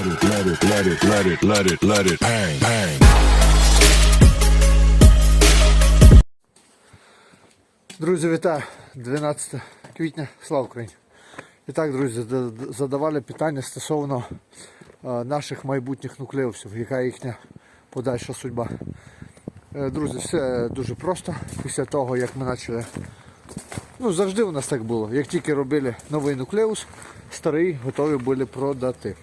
Let it, let it, let it, let it, let it, bang, bang. Друзі, вітаю! 12 квітня, слава Україні! І так, друзі, задавали питання стосовно е, наших майбутніх нуклеусів, яка їхня подальша судьба. Е, Друзі, все дуже просто. Після того, як ми почали. Ну, завжди у нас так було. Як тільки робили новий нуклеус, старий готові були продати.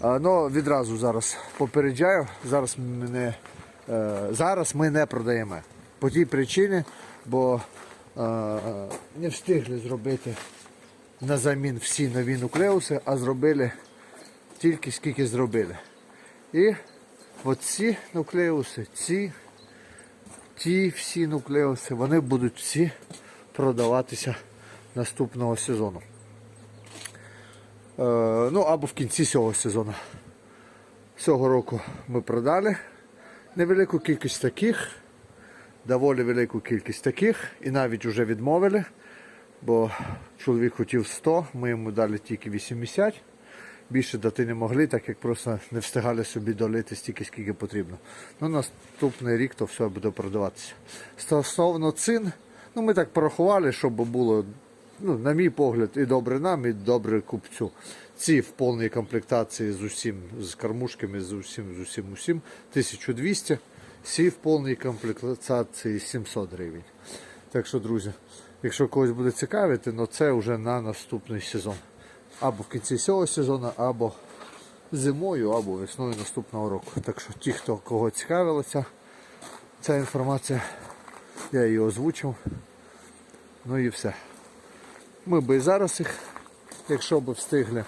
Ну, відразу зараз попереджаю, зараз ми не, е, зараз ми не продаємо. По тій причині, бо е, е, не встигли зробити на замін всі нові нуклеуси, а зробили тільки скільки зробили. І оці нуклеуси, ці, ті всі нуклеуси, вони будуть всі продаватися наступного сезону. Е, ну або в кінці цього сезону. Цього року ми продали невелику кількість таких, доволі велику кількість таких, і навіть вже відмовили, бо чоловік хотів 100, ми йому дали тільки 80. Більше дати не могли, так як просто не встигали собі долити стільки, скільки потрібно. Ну, наступний рік то все буде продаватися. Стосовно цін, ну ми так порахували, щоб було, ну, на мій погляд, і добре нам, і добре купцю. Ці в повній комплектації з усім, з кормушками, з усім, з усім, усім, 1200. Ці в повній комплектації 700 гривень. Так що, друзі, якщо когось буде цікавити, ну це вже на наступний сезон. Або в кінці цього сезону, або зимою, або весною наступного року. Так що ті, хто кого цікавилося, ця інформація, я її озвучив. Ну і все. Ми би і зараз їх, якщо б встигли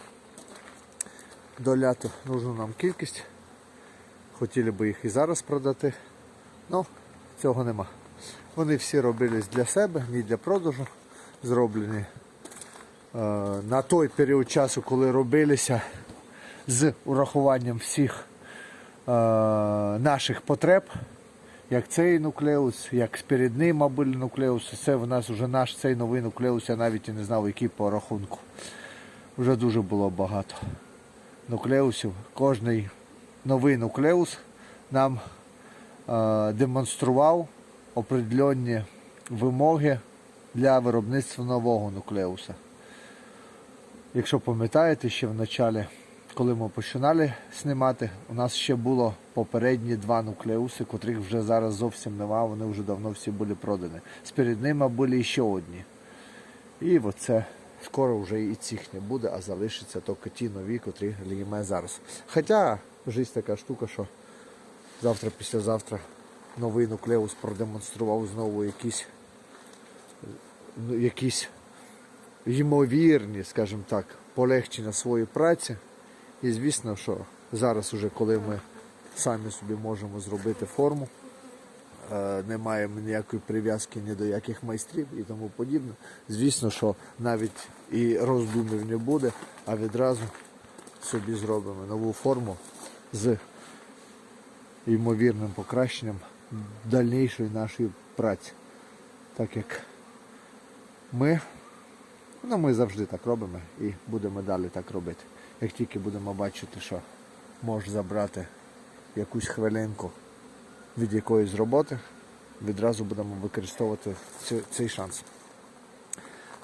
до ляту нужну нам кількість. Хотіли би їх і зараз продати, але цього нема. Вони всі робились для себе, не для продажу. Зроблені е, на той період часу, коли робилися з урахуванням всіх е, наших потреб, як цей нуклеус, як перед ним були нуклеуси. Це в нас вже наш цей новий нуклеус, я навіть і не знав, який по рахунку. Вже дуже було багато нуклеусів. Кожний новий нуклеус нам е, демонстрував определенні вимоги для виробництва нового нуклеуса. Якщо пам'ятаєте, ще в началі, коли ми починали знімати, у нас ще було попередні два нуклеуси, котрих вже зараз зовсім нема, вони вже давно всі були продані. Сперед ними були ще одні. І оце скоро вже і цих не буде, а залишиться тільки ті нові, котрі ліємо зараз. Хоча життя така штука, що завтра, післязавтра новий нуклеус продемонстрував знову якісь, ну, якісь ймовірні, скажімо так, полегшення своєї праці. І звісно, що зараз, уже коли ми самі собі можемо зробити форму, е, не маємо ніякої прив'язки ні до яких майстрів і тому подібне. Звісно, що навіть і роздумів не буде, а відразу собі зробимо нову форму з ймовірним покращенням дальнішої нашої праці. Так як ми, ну ми завжди так робимо і будемо далі так робити. Як тільки будемо бачити, що можеш забрати якусь хвилинку від якоїсь роботи, відразу будемо використовувати цей, шанс.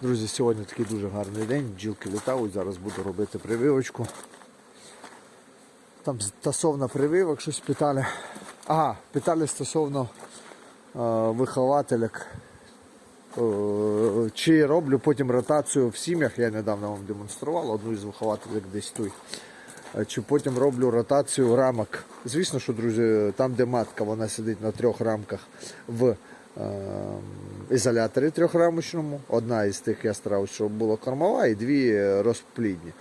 Друзі, сьогодні такий дуже гарний день, бджілки літають, зараз буду робити прививочку. Там стосовно прививок щось питали. Ага, питали стосовно е, вихователек. Е, чи роблю потім ротацію в сім'ях, я недавно вам демонстрував одну із вихователів десь тут. Е, Чи потім роблю ротацію рамок. Звісно, що, друзі, там, де матка, вона сидить на трьох рамках в е, ізоляторі трьохрамочному. Одна із тих я старався, щоб була кормова, і дві розплідні.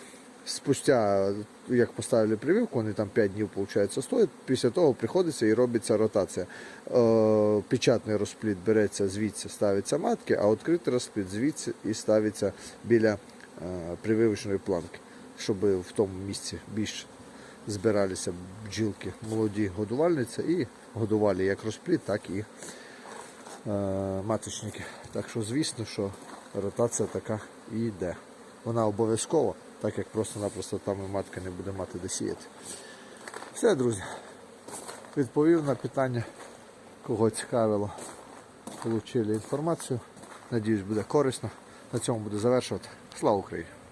Спустя, як поставили прививку, вони там 5 днів виходить, стоять. Після того приходиться і робиться ротація. Е, печатний розплід береться звідси, ставиться матки, а відкритий розплід звідси і ставиться біля е, прививочної планки, щоб в тому місці більше збиралися бджілки, молоді годувальниці і годували як розплід, так і е, маточники. Так що, звісно, що ротація така і йде. Вона обов'язкова. Так як просто-напросто там і матка не буде мати де сіяти. Все, друзі. Відповів на питання, кого цікавило. Получили інформацію. Надіюсь, буде корисно. На цьому буду завершувати. Слава Україні!